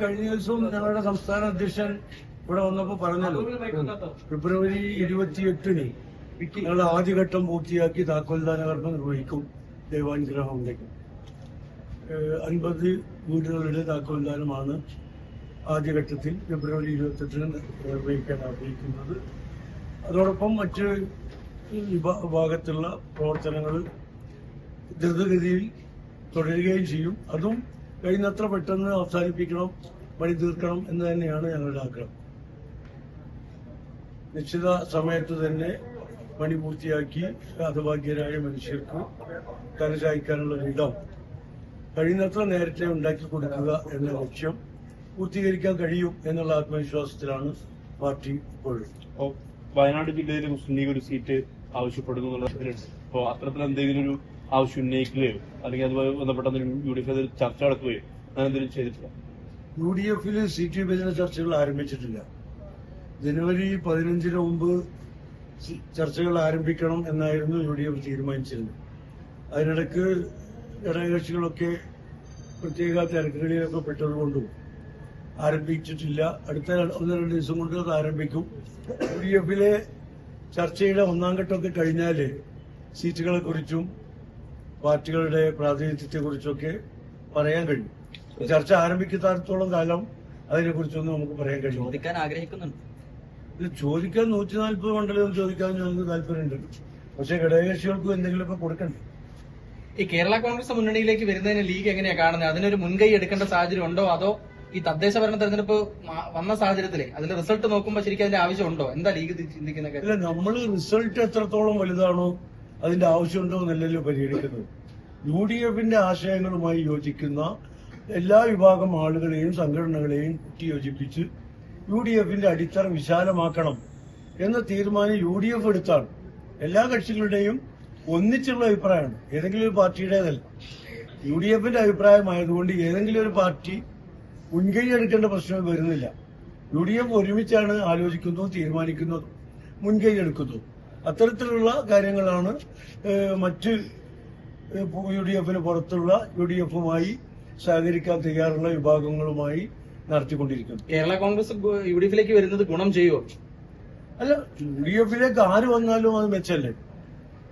കഴിഞ്ഞ ദിവസവും ഞങ്ങളുടെ സംസ്ഥാന അധ്യക്ഷൻ ഇവിടെ വന്നപ്പോ പറഞ്ഞല്ലോ. ഫെബ്രുവരി ഇരുപത്തിയെട്ടിന് ഞങ്ങളുടെ ആദ്യഘട്ടം പൂർത്തിയാക്കി താക്കോൽദാന കർമ്മം നിർവഹിക്കും ദൈവാനുഗ്രഹം ഉണ്ടെങ്കിൽ ഏഹ് അൻപത് വീടുകളുടെ താക്കോൽദാനമാണ് ആദ്യഘട്ടത്തിൽ ഫെബ്രുവരി ഇരുപത്തെട്ടിന് നിർവഹിക്കാൻ ആഗ്രഹിക്കുന്നത്. അതോടൊപ്പം മറ്റ് ഭാഗത്തുള്ള പ്രവർത്തനങ്ങൾ ദ്രുതഗതിയിൽ തുടരുകയും ചെയ്യും. അതും കഴിയുന്നത്ര പെട്ടെന്ന് അവസാനിപ്പിക്കണം പണി തീർക്കണം എന്ന് തന്നെയാണ് ഞങ്ങളുടെ ആഗ്രഹം. നിശ്ചിത സമയത്ത് തന്നെ പണി പൂർത്തിയാക്കി ഹതഭാഗ്യരായ മനുഷ്യർക്ക് കരചായ്ക്കാനുള്ള ഇടം കഴിയുന്നത്ര നേരത്തെ ഉണ്ടാക്കി കൊടുക്കുക എന്ന ലക്ഷ്യം പൂർത്തീകരിക്കാൻ കഴിയും എന്നുള്ള ആത്മവിശ്വാസത്തിലാണ് പാർട്ടി ഇപ്പോഴും വയനാട് ജില്ലയിലെ മുസ്ലിം ലീഗ് ഒരു സീറ്റ് ആവശ്യപ്പെടുന്നു എന്നുള്ള അത്തരത്തിൽ എന്തെങ്കിലും ഒരു ആവശ്യം ഉന്നയിക്കുകയോ അല്ലെങ്കിൽ അതുമായി ബന്ധപ്പെട്ട യു ഡി എഫ് ചർച്ച നടക്കുകയോ അങ്ങനെ എന്തെങ്കിലും ചെയ്തിട്ടില്ല യു ഡി എഫിൽ സീറ്റ് വിഭജന ചർച്ചകൾ ആരംഭിച്ചിട്ടില്ല. ജനുവരി പതിനഞ്ചിന് മുമ്പ് ചർച്ചകൾ ആരംഭിക്കണം എന്നായിരുന്നു യു ഡി എഫ് തീരുമാനിച്ചിരുന്നത്. അതിനിടയ്ക്ക് ഘടകകക്ഷികളൊക്കെ പ്രത്യേക തിരക്കുകളിലൊക്കെ പെട്ടതുകൊണ്ടും ആരംഭിച്ചിട്ടില്ല. അടുത്ത ഒന്ന് രണ്ട് ദിവസം കൊണ്ട് അത് ആരംഭിക്കും. യു ഡി എഫിലെ ചർച്ചയുടെ ഒന്നാം ഘട്ടമൊക്കെ കഴിഞ്ഞാൽ സീറ്റുകളെ കുറിച്ചും പാർട്ടികളുടെ പ്രാതിനിധ്യത്തെക്കുറിച്ചൊക്കെ പറയാൻ കഴിയും. ചർച്ച ആരംഭിക്കുന്നിടത്തോളം കാലം അതിനെ കുറിച്ചൊന്നും നമുക്ക് പറയാൻ കഴിയും ചോദിക്കാൻ ആഗ്രഹിക്കുന്നുണ്ട്. ഇത് ചോദിക്കാൻ നൂറ്റി നാൽപ്പത് മണ്ഡലം ചോദിക്കാൻ ഞങ്ങൾക്ക് താല്പര്യമുണ്ട്. പക്ഷെ ഘടകകക്ഷികൾക്കും എന്തെങ്കിലും ഒക്കെ കൊടുക്കണ്ടേ? ഈ കേരള കോൺഗ്രസ് മുന്നണിയിലേക്ക് വരുന്നതിന് ലീഗ് എങ്ങനെയാ കാണുന്നത്? അതിനൊരു മുൻകൈ എടുക്കേണ്ട സാഹചര്യം ഉണ്ടോ? അതോ ഈ തദ്ദേശ ഭരണ തെരഞ്ഞെടുപ്പ് വന്ന സാഹചര്യത്തിൽ അതിന്റെ റിസൾട്ട് നോക്കുമ്പോൾ ശരിക്കും അതിന്റെ ആവശ്യമുണ്ടോ എന്താ ലീഗ് ചിന്തിക്കുന്ന നമ്മൾ റിസൾട്ട് എത്രത്തോളം വലുതാണോ അതിന്റെ ആവശ്യമുണ്ടോ എന്നല്ലല്ലോ പരിഗണിക്കുന്നത്. യു ഡി എഫിന്റെ ആശയങ്ങളുമായി യോജിക്കുന്ന എല്ലാ വിഭാഗം ആളുകളെയും സംഘടനകളെയും കൂട്ടിയോജിപ്പിച്ച് യു ഡി എഫിന്റെ അടിത്തറ വിശാലമാക്കണം എന്ന തീരുമാനം യു ഡി എഫ് എടുത്താണ്. എല്ലാ കക്ഷികളുടെയും ഒന്നിച്ചുള്ള അഭിപ്രായമാണ്. ഏതെങ്കിലും ഒരു പാർട്ടിയുടേതല്ല. യു ഡി എഫിന്റെ അഭിപ്രായമായതുകൊണ്ട് ഏതെങ്കിലും ഒരു പാർട്ടി മുൻകൈ എടുക്കേണ്ട പ്രശ്നം വരുന്നില്ല. യു ഡി എഫ് ഒരുമിച്ചാണ് ആലോചിക്കുന്നതും തീരുമാനിക്കുന്നതും മുൻകൈ എടുക്കുന്നതും അത്തരത്തിലുള്ള കാര്യങ്ങളാണ് മറ്റ് യു ഡി എഫിന് പുറത്തുള്ള യു ഡി എഫുമായി സഹകരിക്കാൻ തയ്യാറുള്ള വിഭാഗങ്ങളുമായി നടത്തിക്കൊണ്ടിരിക്കുന്നത് കേരള കോൺഗ്രസ് യു ഡി എഫിലേക്ക് വരുന്നത് ഗുണം ചെയ്യുമോ അല്ല യു ഡി എഫിലേക്ക് ആര് വന്നാലും അത് മെച്ചല്ലേ?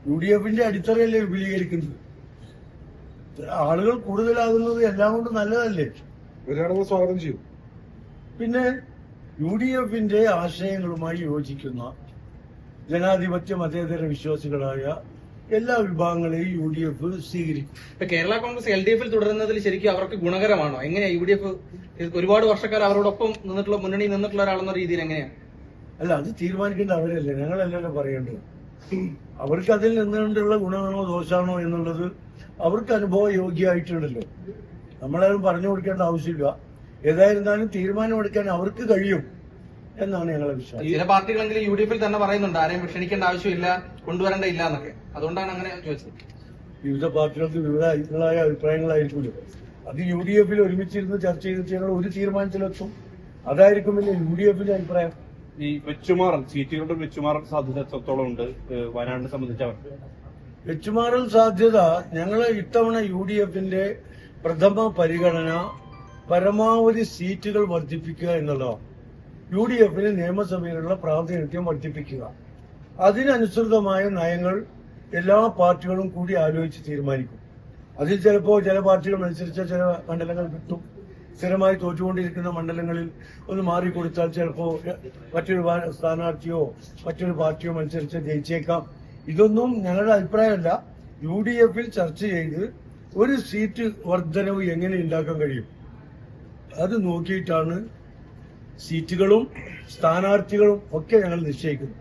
യു ഡി എഫിന്റെ അടിത്തറയല്ലേ വിപുലീകരിക്കുന്നത്? ആളുകൾ കൂടുതലാകുന്നത് എല്ലാം കൊണ്ടും നല്ലതല്ലേ? വരികയാണെങ്കിൽ സ്വാഗതം ചെയ്യും. പിന്നെ യു ഡി എഫിന്റെ ആശയങ്ങളുമായി യോജിക്കുന്ന ജനാധിപത്യ മതേതര വിശ്വാസികളായ എല്ലാ വിഭാഗങ്ങളെയും യു ഡി എഫ് സ്വീകരിക്കും. ഇപ്പൊ കേരള കോൺഗ്രസ് എൽ ഡി എഫിൽ തുടരുന്നതിൽ ശരിക്കും അവർക്ക് ഗുണകരമാണോ? എങ്ങനെയാ യു ഡി എഫ് ഒരുപാട് വർഷക്കാർ അവരോടൊപ്പം നിന്നിട്ടുള്ള മുന്നണി നിന്നിട്ടുള്ള ഒരാളെന്ന രീതിയിൽ എങ്ങനെയാണ് അല്ല അത് തീരുമാനിക്കേണ്ട അവരല്ലേ? ഞങ്ങളല്ലല്ലോ പറയേണ്ടത്. അവർക്ക് അതിൽ നിന്നുകൊണ്ടുള്ള ഗുണമാണോ ദോഷമാണോ എന്നുള്ളത് അവർക്ക് അനുഭവ യോഗ്യമായിട്ടുണ്ടല്ലോ നമ്മളാരും പറഞ്ഞു കൊടുക്കേണ്ട ആവശ്യമില്ല. ഏതായിരുന്നാലും തീരുമാനമെടുക്കാൻ അവർക്ക് കഴിയും. എന്നാണ് ഞങ്ങളെ വിശ്വാസം. ചില പാർട്ടികളെങ്കിലും യു ഡി എഫിൽ തന്നെ പറയുന്നുണ്ട് ആരെയും വിഷണിക്കേണ്ട ആവശ്യമില്ല കൊണ്ടുവരേണ്ട ഇല്ല എന്നൊക്കെ. അതുകൊണ്ടാണ് അങ്ങനെ ചോദിച്ചത്. വിവിധ പാർട്ടികൾക്ക് വിവിധ അഭിപ്രായ അഭിപ്രായങ്ങളായിരിക്കുമല്ലോ. അത് യു ഡി എഫിൽ ഒരുമിച്ചിരുന്ന് ചർച്ച ചെയ്തിട്ട് ഞങ്ങൾ ഒരു തീരുമാനത്തിലെത്തും. അതായിരിക്കും പിന്നെ യു ഡി എഫിന്റെ അഭിപ്രായം. ഈ വെച്ചുമാറൽ സീറ്റുകളുടെ വെച്ചുമാറൽ സാധ്യത എത്രത്തോളം ഉണ്ട് വയനാടിനെ സംബന്ധിച്ച് അവർക്ക്? വെച്ചുമാറൽ സാധ്യത ഞങ്ങൾ ഇത്തവണ യു ഡി എഫിന്റെ പ്രഥമ പരിഗണന പരമാവധി സീറ്റുകൾ വർദ്ധിപ്പിക്കുക എന്നുള്ളതാണ്. യു ഡി എഫിന് നിയമസഭയിലുള്ള പ്രാതിനിധ്യം വർദ്ധിപ്പിക്കുക. അതിനനുസൃതമായ നയങ്ങൾ എല്ലാ പാർട്ടികളും കൂടി ആലോചിച്ച് തീരുമാനിക്കും. അതിൽ ചിലപ്പോൾ ചില പാർട്ടികൾ മത്സരിച്ച ചില മണ്ഡലങ്ങൾ കിട്ടും. സ്ഥിരമായി തോറ്റുകൊണ്ടിരിക്കുന്ന മണ്ഡലങ്ങളിൽ ഒന്ന് മാറിക്കൊടുത്താൽ ചിലപ്പോൾ മറ്റൊരു സ്ഥാനാർത്ഥിയോ മറ്റൊരു പാർട്ടിയോ മത്സരിച്ച് ജയിച്ചേക്കാം. ഇതൊന്നും ഞങ്ങളുടെ അഭിപ്രായമല്ല. യു ഡി എഫിൽ ചർച്ച ചെയ്ത് ഒരു സീറ്റ് വർദ്ധനവ് എങ്ങനെ ഉണ്ടാക്കാൻ കഴിയും? അത് നോക്കിയിട്ടാണ് സീറ്റുകളും സ്ഥാനാർത്ഥികളും ഒക്കെ ഞങ്ങൾ നിശ്ചയിക്കുന്നു.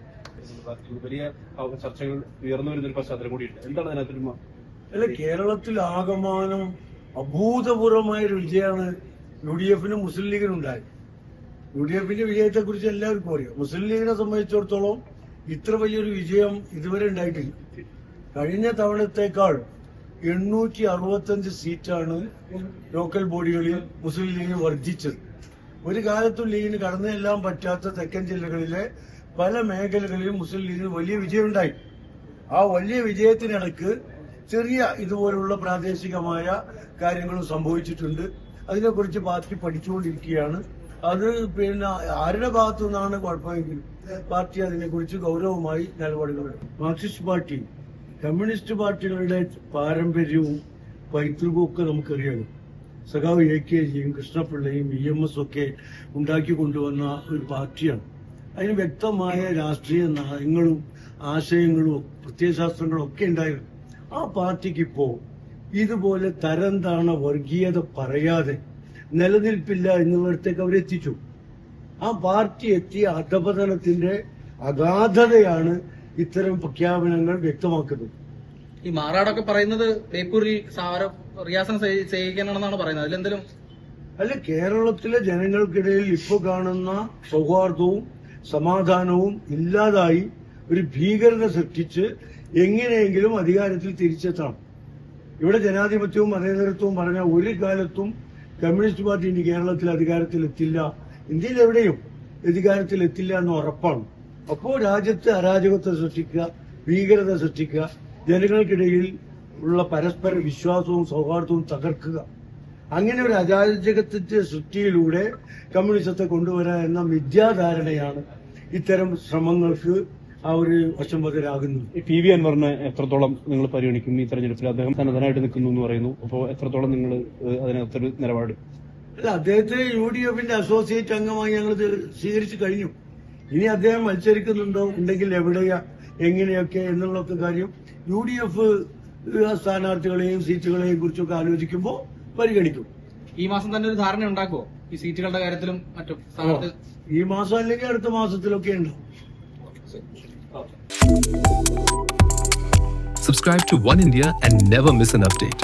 വലിയ ചർച്ചകൾ ഉയർന്നു വരുന്ന ഒരു പശ്ചാത്തലം കൂടിയുണ്ട്. എന്താണ് അതിനകത്ത് അല്ല കേരളത്തിൽ ആകമാനം അഭൂതപൂർവമായ ഒരു വിജയമാണ് യു ഡി എഫിനും മുസ്ലിം ലീഗിനും ഉണ്ടായത്. യു ഡി എഫിന്റെ വിജയത്തെ കുറിച്ച് എല്ലാവർക്കും അറിയാം. മുസ്ലിം ലീഗിനെ സംബന്ധിച്ചിടത്തോളം ഇത്ര വലിയൊരു വിജയം ഇതുവരെ ഉണ്ടായിട്ടില്ല. കഴിഞ്ഞ തവണത്തേക്കാൾ എണ്ണൂറ്റി അറുപത്തഞ്ച് സീറ്റാണ് ലോക്കൽ ബോഡികളിൽ മുസ്ലിം ലീഗ് വർദ്ധിച്ചത്. ഒരു കാലത്തും ലീഗിന് കടന്നെല്ലാം പറ്റാത്ത തെക്കൻ ജില്ലകളിലെ പല മേഖലകളിലും മുസ്ലിം ലീഗിന് വലിയ വിജയമുണ്ടായി. ആ വലിയ വിജയത്തിനിടക്ക് ചെറിയ ഇതുപോലുള്ള പ്രാദേശികമായ കാര്യങ്ങളും സംഭവിച്ചിട്ടുണ്ട്. അതിനെക്കുറിച്ച് പാർട്ടി പഠിച്ചുകൊണ്ടിരിക്കുകയാണ്. അത് പിന്നെ ആരുടെ ഭാഗത്തു നിന്നാണ് കുഴപ്പമെങ്കിലും പാർട്ടി അതിനെക്കുറിച്ച് ഗൗരവമായി നിലപാടുകൾ മാർക്സിസ്റ്റ് പാർട്ടി കമ്മ്യൂണിസ്റ്റ് പാർട്ടികളുടെ പാരമ്പര്യവും പൈതൃകവും ഒക്കെ നമുക്കറിയാം സഖാവ് എ കെ ജിയും കൃഷ്ണപിള്ളയും ഇ എം എസ് ഒക്കെ ഉണ്ടാക്കി കൊണ്ടുവന്ന ഒരു പാർട്ടിയാണ്. അതിന് വ്യക്തമായ രാഷ്ട്രീയ നയങ്ങളും ആശയങ്ങളും പ്രത്യയശാസ്ത്രങ്ങളും ഒക്കെ ഉണ്ടായിരുന്നു. ആ പാർട്ടിക്ക് ഇപ്പോ ഇതുപോലെ തരം താണ വർഗീയത പറയാതെ നിലനിൽപ്പില്ല എന്നുള്ളിടത്തേക്ക് അവരെത്തിച്ചു ആ പാർട്ടി എത്തിയ അധപതനത്തിന്റെ അഗാധതയാണ് ഇത്തരം പ്രഖ്യാപനങ്ങൾ വ്യക്തമാക്കുന്നത്. ഈ മാറാടൊക്കെ പറയുന്നത് ബേപ്പൂരിൽ റിയാസൻ ചെയ്യിക്കാനാണെന്നാണ് പറയുന്നത്. അതിലെന്തെങ്കിലും അല്ല കേരളത്തിലെ ജനങ്ങൾക്കിടയിൽ ഇപ്പൊ കാണുന്ന സൗഹാർദ്ദവും സമാധാനവും ഇല്ലാതായി ഒരു ഭീകരത സൃഷ്ടിച്ച് എങ്ങനെയെങ്കിലും അധികാരത്തിൽ തിരിച്ചെത്തണം. ഇവിടെ ജനാധിപത്യവും മതേതരത്വവും പറഞ്ഞ ഒരു കാലത്തും കമ്മ്യൂണിസ്റ്റ് പാർട്ടി ഇനി കേരളത്തിൽ അധികാരത്തിൽ എത്തില്ല ഇന്ത്യയിൽ എവിടെയും അധികാരത്തിൽ എത്തില്ല എന്ന് ഉറപ്പാണ്. അപ്പോൾ രാജ്യത്ത് അരാജകത്വം സൃഷ്ടിക്കുക ഭീകരത സൃഷ്ടിക്കുക ജനങ്ങൾക്കിടയിൽ ഉള്ള പരസ്പര വിശ്വാസവും സൗഹാർദ്ദവും തകർക്കുക. അങ്ങനെ ഒരു അരാജകത്തിന്റെ സൃഷ്ടിയിലൂടെ കമ്മ്യൂണിസത്തെ കൊണ്ടുവരാ എന്ന മിഥ്യാധാരണയാണ് ഇത്തരം ശ്രമങ്ങൾക്ക് ആ ഒരു വരാകുന്നു പി വി അൻവറിനെ എത്രത്തോളം നിങ്ങൾ പരിഗണിക്കും? ഈ തെരഞ്ഞെടുപ്പിൽ അദ്ദേഹം തനതനായിട്ട് നിൽക്കുന്നു എന്ന് പറയുന്നു. അപ്പോൾ എത്രത്തോളം നിങ്ങൾ അതിനകത്തൊരു നിലപാട്? അല്ല അദ്ദേഹത്തെ യു ഡി എഫിന്റെ അസോസിയേറ്റ് അംഗമായി ഞങ്ങൾ സ്വീകരിച്ചു കഴിഞ്ഞു. ഇനി അദ്ദേഹം മത്സരിക്കുന്നുണ്ടോ? ഉണ്ടെങ്കിൽ എവിടെയാ? എങ്ങനെയൊക്കെ? എന്നുള്ളൊക്കെ കാര്യം യു ഡി എഫ് സ്ഥാനാർത്ഥികളെയും സീറ്റുകളെയും കുറിച്ചൊക്കെ ആലോചിക്കുമ്പോൾ പരിഗണിക്കും. ഈ മാസം തന്നെ ഒരു ധാരണ ഉണ്ടാക്കുമോ ഈ സീറ്റുകളുടെ കാര്യത്തിലും മറ്റും ഈ മാസം അല്ലെങ്കിൽ അടുത്ത മാസത്തിലൊക്കെ ഉണ്ടാവും. Subscribe to One India and never miss an update.